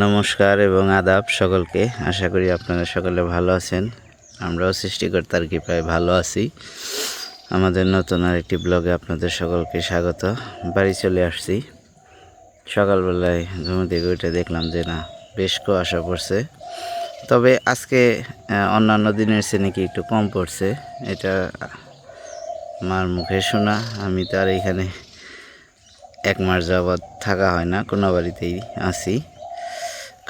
নমস্কার এবং আদাব সকলকে। আশা করি আপনারা সকলে ভালো আছেন। আমরাও সৃষ্টিকর্তার কৃপায় ভালো আছি। আমাদের নতুন আরেকটি ব্লগে আপনাদের সকলকে স্বাগত। বাড়ি চলে আসছি। সকালবেলায় ঘুম থেকে উঠে দেখলাম যে না, বেশ কুয়াশা পড়ছে। তবে আজকে অন্যান্য দিনের চেয়ে নাকি একটু কম পড়ছে। এটা মার মুখে শোনা। আমি তো আর এখানে এক মাস যাবৎ থাকা হয় না, কোনো বাড়িতেই আছি।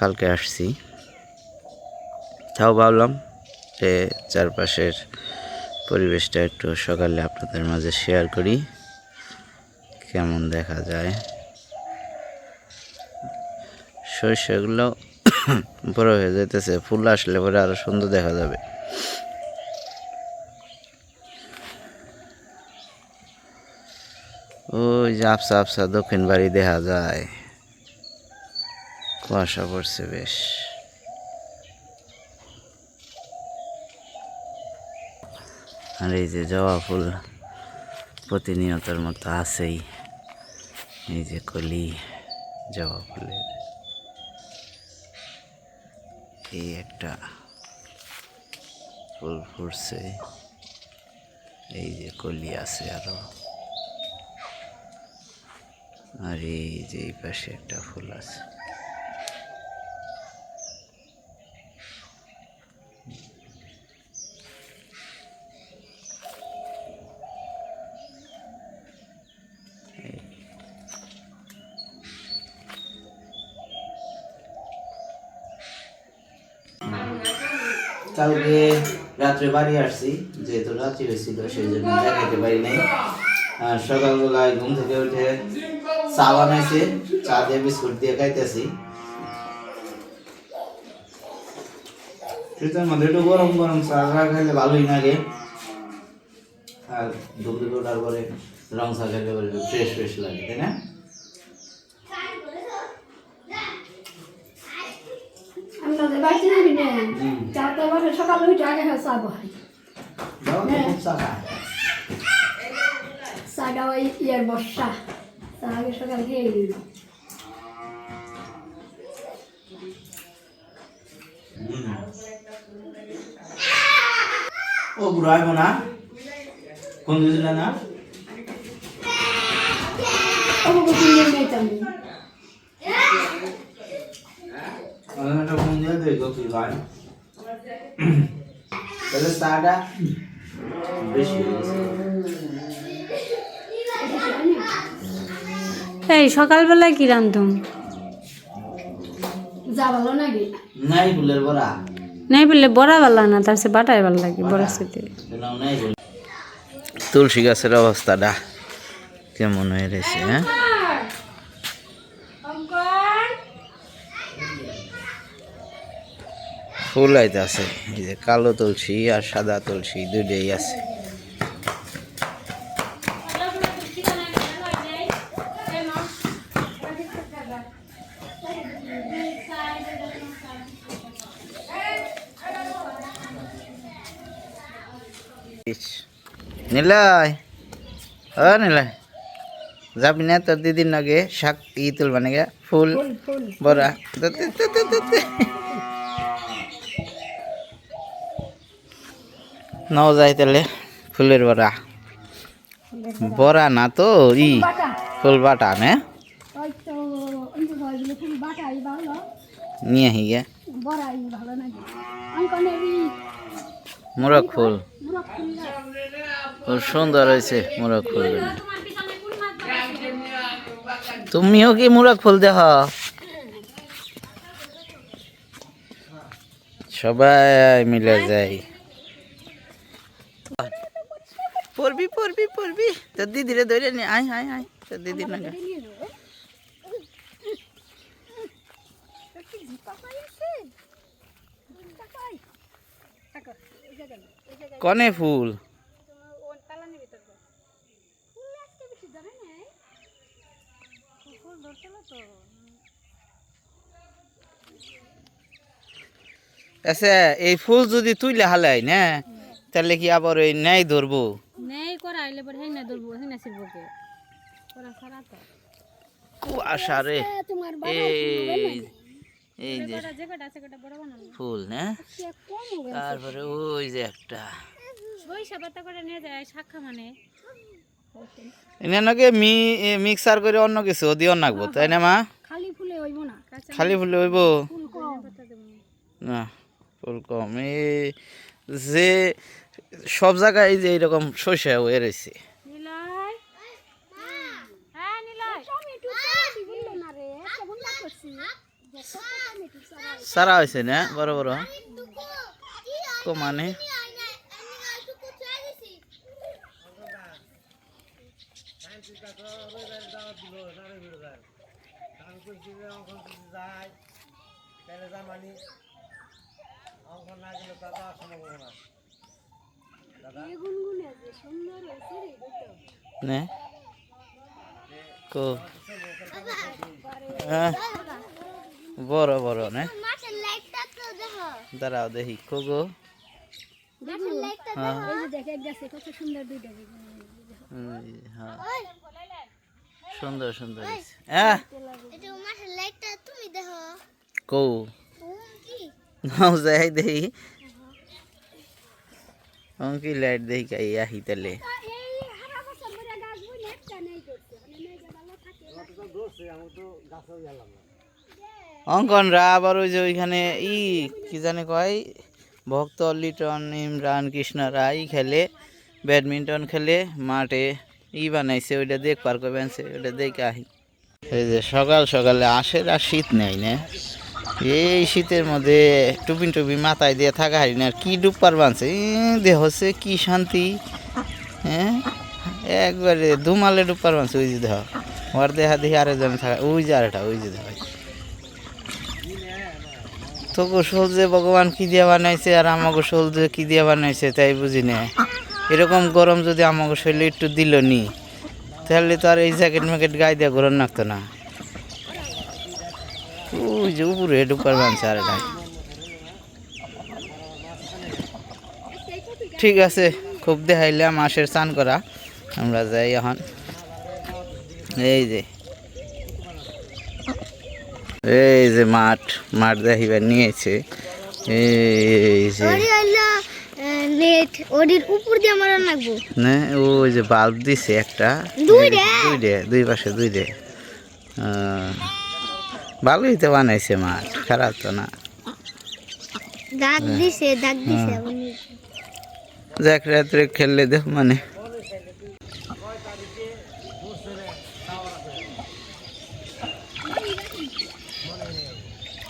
কালকে আসছি। তাও ভাবলাম যে চারপাশের পরিবেশটা একটু সকালে আপনাদের মাঝে শেয়ার করি। কেমন দেখা যায়। শস্যগুলো বড় হয়ে যেতেছে ফুল আসলে পরে আরও সুন্দর দেখা যাবে। ওই যে আফসা আফসা দক্ষিণ বাড়ি দেখা যায়। কুয়াশা পড়ছে বেশ। আর এই যে জবা ফুল প্রতিনিয়তর মতো আছেই। এই যে কলি, জবা ফুলের। এই একটা ফুল ফুটছে। এই যে কলি আছে আরও। আর এই যে এই পাশে একটা ফুল আছে। কালকে রাত্রে বাড়ি আসছি, যেহেতু রাত্রি হয়েছিল সেই জন্য দেখাতে পারি নাই। আর সকালবেলায় ঘুম থেকে উঠে চা বানাইছে, চা দিয়ে বিস্কুট দিয়ে খাইতেছি। শীতের মধ্যে একটু গরম গরম চা চা খাইলে ভালোই লাগে। আর থেকে ওঠার পরে রং চা খাইলে ফ্রেশ ফ্রেশ লাগে, তাই না? যাবি না। চারটে সকালে উঠে আগে হ্যাঁ চা বহাই যাও তো খুব চা খায়। চাটা ওই ইয়ের বর্ষা। চা আগে সকালে খেয়ে নিল ও বুড়ো আইব না? কোন দিছিল না? কিনে একটা ফোন দিয়ে দেখো কি হয়। তাহলে চাটা বেশি এই সকালবেলায় কি রান্ধুম? যা ভালো নাকি? নাই ফুলের বড়া। নাই বললে বড়া বালা না তার সে বাটাই ভালো লাগে বড়া। সাথে। তুলসী গাছের অবস্থাটা কেমন হয়ে রয়েছে হ্যাঁ? ফুল আইতে আছে এই যে কালো তুলসী আর সাদা তুলসী দুইটাই আছে। ইস, নিলয় ও নিলয় যাবি না? তোর দিদির নাগে শাক ই তুলবা নাকি? ফুল বড়া দে, দে, দে, দে, দে, দে। নাও যাই তাহলে, ফুলের বড়া। বড়া না তো, ই, ফুল বাটা নে? নিয়ে ই মোরগ ফুল। খুব সুন্দর হয়েছে মোরগ ফুল। তুমিও কি মোরগ ফুল দেখ সবাই মিলে যাই। পড়বি পড়বি পড়বি। তোর দিদিরে ধরে নি আয় আয় আয়। তোর দিদির নাকি কনে ফুল? আচ্ছা এই ফুল যদি তুইলে হালাই না তাহলে কি আবার ওই ন্যায় ধরবো? করা হেই না ধরবো হেই না শিরবকে করা সারা তো। কুয়াশা রে। তোমার এই এই যে ফুল না? হবে তারপরে ওই যে একটা। মানে। মি মিক্সার করে অন্য কিছু দিও নাকবো তাই না মা? খালি ফুলে হইব না। খালি ফুলে হইব? ফুল কম। না ফুল কম। এই যে সব জায়গায় যে এইরকম শস্য হয়ে রয়েছে। নিলয়? হ্যাঁ না কেমন না সারা হয়েছে না? বড় বড়। কো মানে? বেগুন গুনে যে সুন্দর হয়েছে রে দেখো নে। কো। হ্যাঁ। বড় বড় নে। দাঁড়াও দেখি কো গো। হ্যাঁ। সুন্দর হ্যাঁ। সুন্দর সুন্দর কো। যাই দেখি। অঙ্কি লাইট দেখি কাই আহি থাকে অঙ্কনরা আবার ওই যে ওইখানে ই, কি জানে কয়, ভক্ত লিটন, ইমরান, কৃষ্ণ রায় খেলে, ব্যাডমিন্টন খেলে, মাঠে ই বানাইছে, ওইটা দেখ পার করবেন ওইটা দেখে আহি। এই যে সকাল সকালে আসে, আর শীত নেই, না? এই শীতের মধ্যে টুপিন টুপি মাথায় দিয়ে থাকা হারি না। আর কি ডুবপার বানছে দেহ হচ্ছে কি শান্তি? হ্যাঁ একবারে দুমালে ডুবপার বানছে ওই যে দেহ। ওর দেহা দেখি আরেকজন থাকা, ওই যে আরেকটা, ওই যে দেহ। তো গোসল যে ভগবান কি দিয়ে বানাইছে আর আমাকে যে কি দিয়ে বানাইছে তাই বুঝি না। এরকম গরম যদি আমাকে শরীরে একটু দিল নি, তাহলে তো আর এই জ্যাকেট ম্যাকেট গায়ে দিয়ে গরম লাগতো না। যে উপরে ডুপার বানছে আর এটা। ঠিক আছে খুব দেখাইলাম মাসের স্নান করা। আমরা যাই এখন। এই যে। এই যে মাঠ মাঠ দেখিবার নিয়েছে। এই যে। নেট ওডির উপর দিয়ে মারা লাগবো। না ওই যে বাল্ব দিছে একটা। দুই দুইটা দুই পাশে দুইটা। ভালোই তো বানাইছে মাঠ খারাপ তো না। দাগ দিছে দাগ দিছে যাক রাত্রে খেললে দেখ মানে।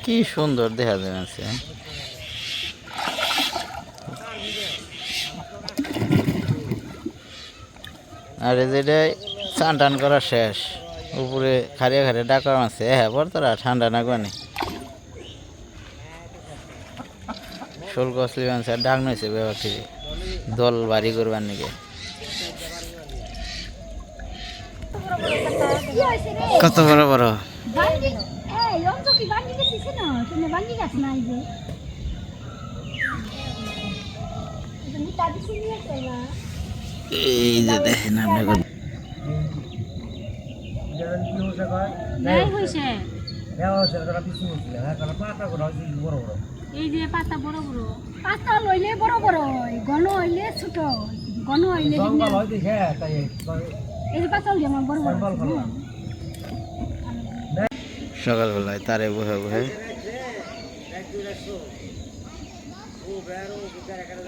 কি সুন্দর দেখা যাচ্ছে। আর যেটা চান টান করা শেষ। উপরে খারিয়া খারিয়া ডাকা আছে। হ্যাঁ বর তোরা, ঠান্ডা না কোনে? শোল কসলি বানছে ডাক নইছে ব্যবহার থেকে দল বাড়ি করবার নাকি। কত বড় বড়? এই অন্ত কি বাঙ্গি নাই হইছে। এই যে পাতা বড় বড় পাতা লইলে বড় বড় হয় ঘন হইলে ছোট হয়। ঘন হইলে এই যে পাতা বড় বড় হ্যাঁ। সকালবেলায় তারে বহে বহে।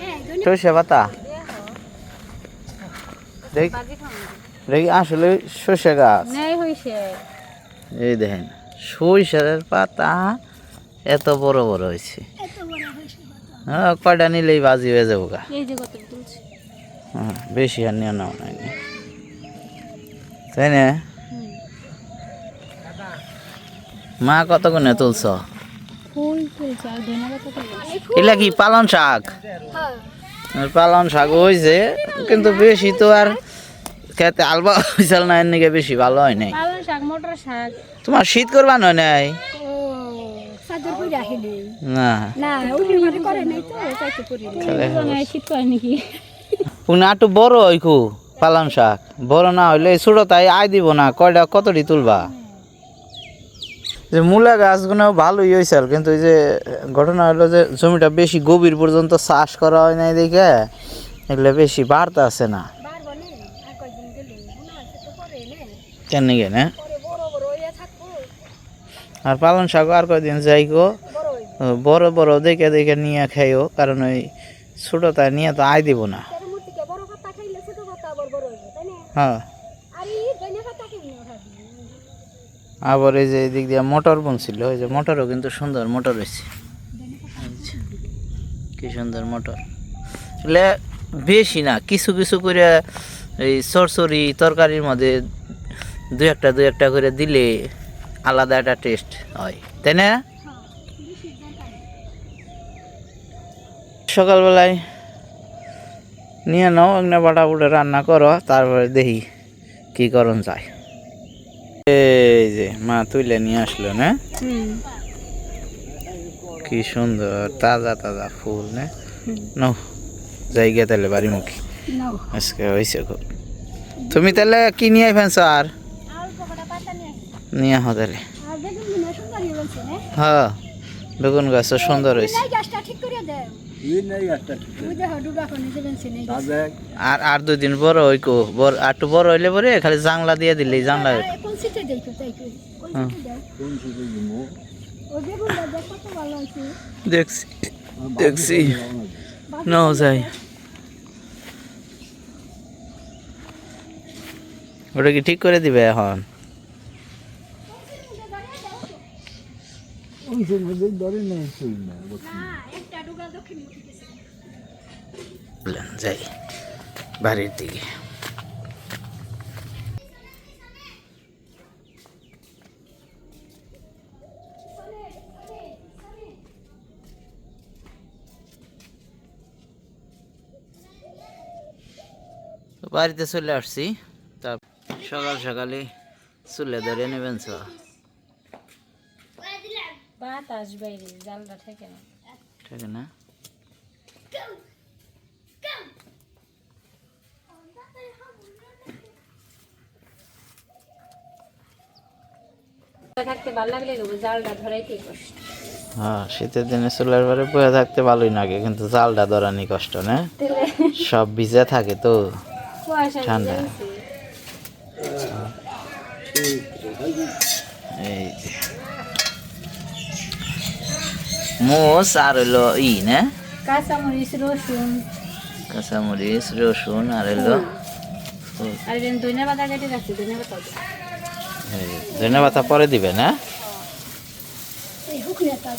এই জন্য সরষে পাতা? দেখ দেখি আসলে সর্ষে গাছ। হইছে। এই দেখেন সরিষার পাতা এত বড় বড় হয়েছে। হ্যাঁ কয়টা নিলেই বাজি হয়ে যাব গা। হ্যাঁ বেশি আর নিয়ে নাও নাই তাই না? মা কত গুণে তুলছ? এগুলা কি পালন শাক? হ্যাঁ। পালন শাক হয়েছে কিন্তু বেশি তো আর খেতে আলবা হয়েছিল না এর নিকে বেশি ভালো হয় নাই। পালং শাক মটর শাক। তোমার শীত করবা নয় নাই? না। করে নাই তো চাইতে করি না। শীত করে নাকি। পুনা একটু বড় খু শাক। বড় না হইলে ছোট তাই আয় দিব না কয়টা কতটি তুলবা? যে মূলা গাছগুলো ভালোই হয়েছে আর কিন্তু ওই যে ঘটনা হলো যে জমিটা বেশি গভীর পর্যন্ত চাষ করা হয় নাই দেখে এগুলো বেশি বাড়তে আছে নে আর কয়েকদিন গেলে মনে আছে তো পরে নে কেন গে আর পালন শাক আর কয়দিন যাই গো বড় বড় দেখে দেখে নিয়ে খাইও, কারণ ওই ছোটটা নিয়ে তো আয় দিব না। হ্যাঁ। আবার এই যে এদিক দিয়ে মোটর বুনছিল, ওই যে মোটরও কিন্তু সুন্দর মোটর হয়েছে কি সুন্দর মোটর। বেশি না, কিছু কিছু করে এই সরসরি তরকারির মধ্যে দু একটা দু একটা করে দিলে আলাদা একটা টেস্ট হয় তাই না? সকালবেলায় নিয়ে নাও একটা বাটা বুটে রান্না করো তারপরে দেখি কি করণ যায়। এই যে মা তুলে নিয়ে আসলো না? কি সুন্দর তাজা তাজা ফুল না? নাও যাই গিয়ে তাহলে বাড়ি মুখী আজকে হয়েছে খুব তুমি তাহলে কি নিয়ে ফেনছো আর? নিয়ে সুন্দর হয়ে হ্যাঁ বেগুন সুন্দর হয়েছে। গাছটা নিতে বেনছে নেই। আর আর দুই দিন বড় হই কো বড় আর একটু বড় হইলে পরে খালি জাংলা দিয়ে দিলেই জাংলা হ্যাঁ। দেখছি দেখছি। নাও যাই। ওটা কি ঠিক করে দিবে এখন? না ডুবা দক্ষিণ মুখী গেছে। বললেন, যাই বাড়ির দিকে। বাড়িতে চলে আসছি। তা সকাল সকালে চুলে ধরে নেবেন চ বাতাস বাইরে জালটা থেকে না। ঠিক না? থাকতে ভালো লাগলে জালটা ধরাইতে কষ্ট। হ্যাঁ শীতের দিনে চুলের পরে বয়ে থাকতে ভালোই লাগে কিন্তু জালটা ধরানি কষ্ট না? সব ভিজে থাকে তো ঠান্ডা। এই যে। মোষ আর হইল ই না? কাঁচামরিচ রসুন। কাঁচামরিচ রসুন আর ফুল। আর এখানে ধনে পাতা কেটে রাখছি ধনে পাতা এই যে, ধনে পাতা পরে দিবে না? এই হুকনেটা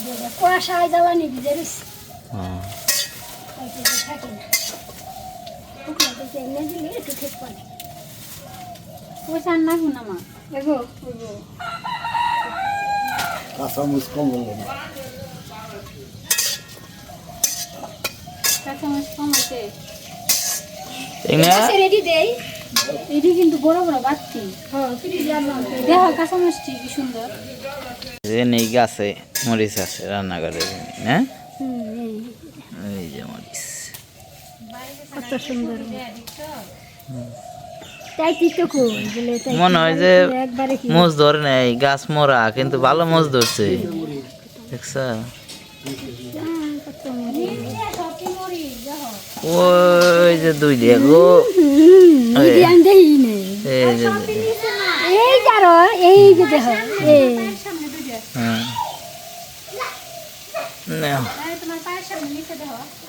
রেডি দেই? এটি কিন্তু বড় বড় বাড়তি হ্যাঁ কি সুন্দর? যে নেই গাছে মরিচ আছে রান্নাঘরে হ্যাঁ এই যে মরিচ। কত সুন্দর। মনে হয় যে মোজ ধরে নেই গাছ মরা কিন্তু ভালো মোজ ধরছে। দেখছ? ওই যে দুই দেখি এই যারো এই যে দেখো এই। হ্যাঁ।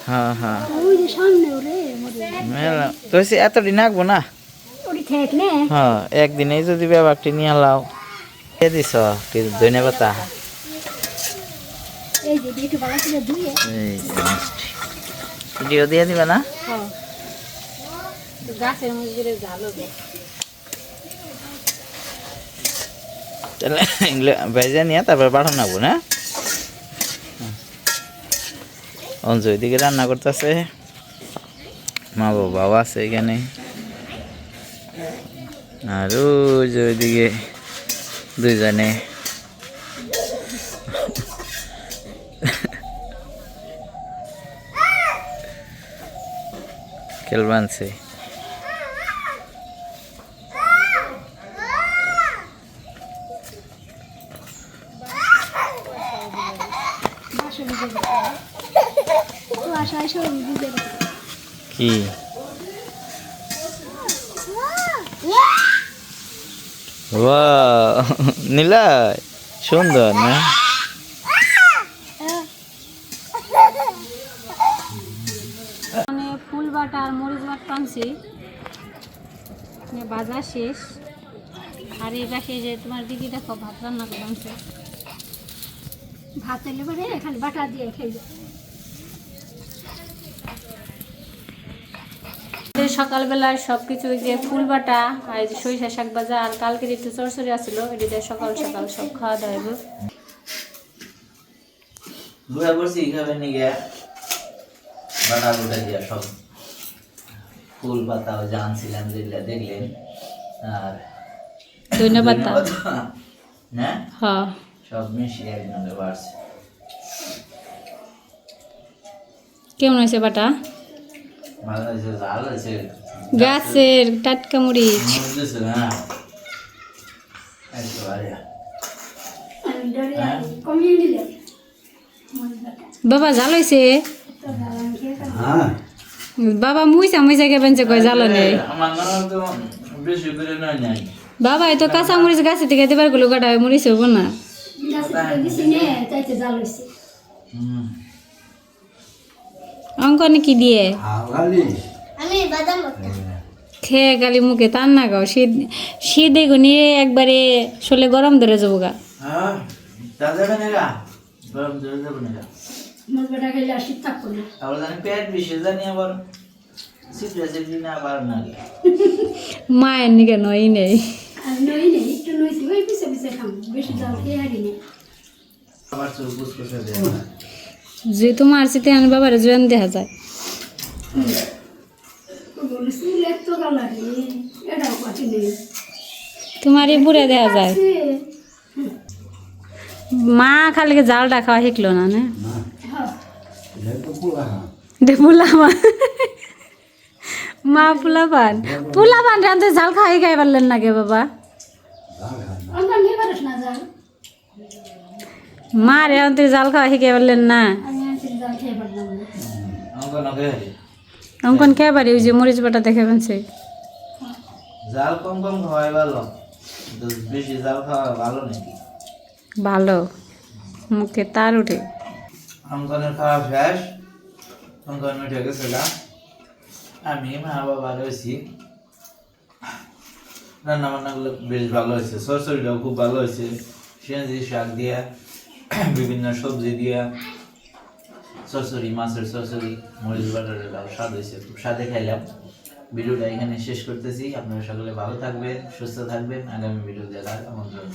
হ্যাঁ হ্যাঁ। এতদিন আঁকবো না? হ্যাঁ একদিনেই যদি ব্যাপারটি নিয়ে লাও দিয়ে দিছ? কি ধনে পাতা এই যে ভিডিও দিয়ে দিবে না? হ্যাঁ। গাছের মধ্যে হবে। তাহলে এগুলো ভেজে নিয়ে তারপরে পাঠানো না? অঞ্জু রান্না করতেছে। মা বাবাও আছে এখানে। আর ওই যে ওইদিকে দুইজনে। সবই দিয়ে কি? নীলাই সুন্দর না মানে ফুল বাটা আর মরিচ বাটা আনছি মানে বাজার শেষ। আর এই পাশে যে তোমার দিদি দেখো, ভাত রান্না করে আনছে। ভাত এলে পরে খালি বাটা দিয়ে খাইবে। এই সকালবেলায় সব কিছু যে ফুল বাটা আর যে সরিষা শাক ভাজা, আর কালকের একটু চরচরি আসছিল এটি দিয়ে সকাল সকাল সব খাওয়া দাওয়া হইব। বুড়া করছি খাবে নি গিয়া বাটা বুটা দিয়া সব। ফুল পাতা ওই যে আনছিলাম যেগুলা দেখলেন আর ধন্যবাদ। না হ্যাঁ? সব মিশিয়ে একদম বাড়ছে কেমন হয়েছে বাটা ভালো হয়েছে ভালো হয়েছে। গাছের টাটকা মরিচ না মরিচ বাটা বাবা জাল হয়েছে? হ্যাঁ। বাবা মুইসা মুইসা কে বেঞ্চে কয় জ্বালা নেই। বাবা এই তো কাঁচা মরিচ গাছে থেকে দেবারগুলো কাটা হয় মরিচ হব না। জাল অঙ্কনে কি দিয়ে? আমি বাদাম ভর্তা। খেয়ে গালি মুখে টান না গাও শীত শীত এগুনি একবারে শোলে গরম ধরে যাব গা। হ্যাঁ তা যাবে গা? গরম ধরে যাবে না গা মরিচ বাটা খাইলে আর শীত না। জানি পেট জানি আবার মায়ের নিকে নই নেই। নই নেই একটু নইছি ওই পিছে পিছে খাম বেশি জাল খেয়ে হারি নেই। দেয় যে তোমার সিতে আনি বাবার জোয়ান দেখা যায়। তোমারই বুড়ে দেখা যায়। মা খালি জালটা খাওয়া শিখলো না না? দে পোলা মা মা পোলা পান পোলা পান রান্ধতে জাল খাই খাই পারলেন না কে বাবা মা রে রান্ধতে জাল খাওয়া শিখে পারলেন না অঙ্কন খেয়ে পারি ওই যে মরিচ বাটা দেখে পেনছে জাল কম কম খাওয়াই ভালো বেশি জাল খাওয়া ভালো নাকি ভালো মুখে তার উঠে অঙ্কনের খাওয়া শেষ অঙ্কন উঠে গেছে গা আমি, মা, বাবা রয়েছি। রান্না বান্নাগুলো বেশ ভালো হয়েছে। সরসরিটাও খুব ভালো হয়েছে। সিঁড়ি শাক দিয়া, বিভিন্ন সবজি দিয়া। সরসরি, মাছের সরসরি, মরিচ বাটারটাও স্বাদ হয়েছে। খুব স্বাদে খাইলাম। ভিডিওটা এখানে শেষ করতেছি। আপনারা সকলে ভালো থাকবেন, সুস্থ থাকবেন। আগামী ভিডিও দেখার আমন্ত্রণ।